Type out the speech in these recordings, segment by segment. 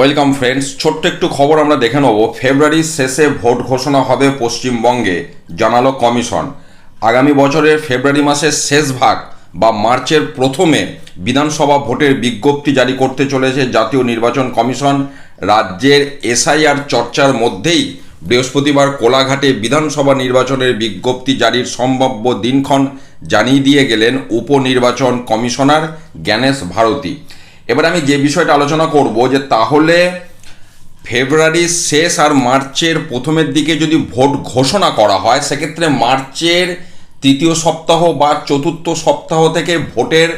Welcome friends ছোট্ট একটু খবর আমরা দেখে নেব। ফেব্রুয়ারির শেষে ভোট ঘোষণা হবে পশ্চিমবঙ্গে, জানালো কমিশন। আগামী বছরের ফেব্রুয়ারি মাসের শেষ ভাগ বা মার্চের প্রথমে বিধানসভা ভোটের বিজ্ঞপ্তি জারি করতে চলেছে জাতীয় নির্বাচন কমিশন। রাজ্যের এসআইআর চর্চার মধ্যেই বৃহস্পতিবার কোলাঘাটে বিধানসভা নির্বাচনের বিজ্ঞপ্তি জারির সম্ভাব্য দিনক্ষণ জানিয়ে দিয়ে গেলেন উপনির্বাচন কমিশনার জ্ঞানেশ ভারতী। এবার আমি যে বিষয়টা আলোচনা করব যে তাহলে ফেব্রুয়ারির শেষ আর মার্চের প্রথমের দিকে যদি ভোট ঘোষণা করা হয়, সেক্ষেত্রে মার্চের তৃতীয় সপ্তাহ বা চতুর্থ সপ্তাহ থেকে ভোটের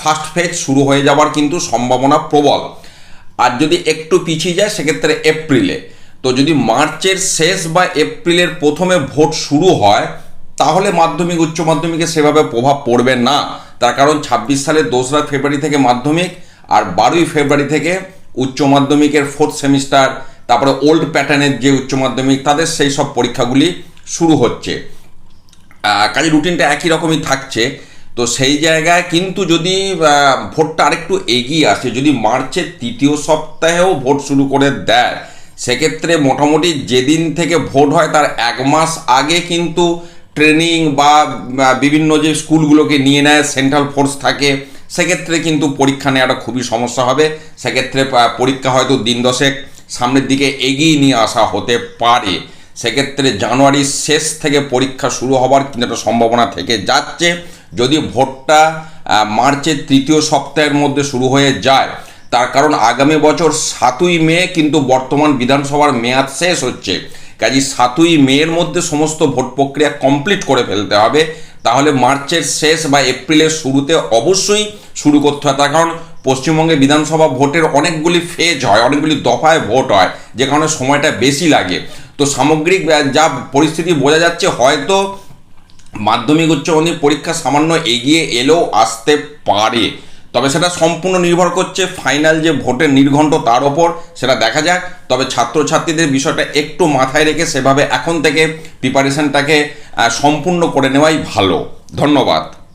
ফার্স্ট ফেজ শুরু হয়ে যাওয়ার কিন্তু সম্ভাবনা প্রবল। আর যদি একটু পিছিয়ে যায়, সেক্ষেত্রে এপ্রিলে। তো যদি মার্চের শেষ বা এপ্রিলের প্রথমে ভোট শুরু হয়, তাহলে মাধ্যমিক, উচ্চ মাধ্যমিকে সেভাবে প্রভাব পড়বে না। তার কারণ ছাব্বিশ সালের দোসরা ফেব্রুয়ারি থেকে মাধ্যমিক আর বারোই ফেব্রুয়ারি থেকে উচ্চ মাধ্যমিকের ফোর্থ সেমিস্টার তারপরে ওল্ড প্যাটার্নের যে উচ্চ মাধ্যমিক, তাদের সেই সব পরীক্ষাগুলি শুরু হচ্ছে। কাজে রুটিনটা একই রকমই থাকছে। তো সেই জায়গায় কিন্তু যদি ভোটটা আরেকটু এগিয়ে আসে, যদি মার্চের তৃতীয় সপ্তাহেও ভোট শুরু করে দেয়, সেক্ষেত্রে মোটামুটি যেদিন থেকে ভোট হয়, তার এক মাস আগে কিন্তু ট্রেনিং বা বিভিন্ন যে স্কুলগুলোকে নিয়ে নেয় সেন্ট্রাল ফোর্স থাকে সেক্ষেত্রে কিন্তু পরীক্ষা নেওয়াটা খুবই সমস্যা হবে। সেক্ষেত্রে পরীক্ষা হয়তো দিন দশেক সামনের দিকে এগিয়ে নিয়ে আসা হতে পারে। সেক্ষেত্রে জানুয়ারির শেষ থেকে পরীক্ষা শুরু হবার কিন্তু একটা সম্ভাবনা থেকে যাচ্ছে। যদি ভোটটা মার্চের তৃতীয় সপ্তাহের মধ্যে শুরু হয়ে যায়, তার কারণ আগামী বছর সাতই মে কিন্তু বর্তমান বিধানসভার মেয়াদ শেষ হচ্ছে। কাজী সাতই মেয়ের মধ্যে সমস্ত ভোট প্রক্রিয়া কমপ্লিট করে ফেলতে হবে। তাহলে মার্চের শেষ বা এপ্রিলের শুরুতে অবশ্যই শুরু করতে হয়। তার কারণ পশ্চিমবঙ্গে বিধানসভা ভোটের অনেকগুলি ফেজ হয়, অনেকগুলি দফায় ভোট হয়, যে কারণে সময়টা বেশি লাগে। তো সামগ্রিক যা পরিস্থিতি বোঝা যাচ্ছে, হয়তো মাধ্যমিক উচ্চ মাধ্যমিক পরীক্ষা সামান্য এগিয়ে এলেও আসতে পারে। তবে সেটা সম্পূর্ণ নির্ভর করছে ফাইনাল যে ভোটের নির্ঘণ্ট তার ওপর, সেটা দেখা যাক। তবে ছাত্রছাত্রীদের বিষয়টা একটু মাথায় রেখে সেভাবে এখন থেকে প্রিপারেশনটাকে সম্পূর্ণ করে নেওয়াই ভালো। ধন্যবাদ।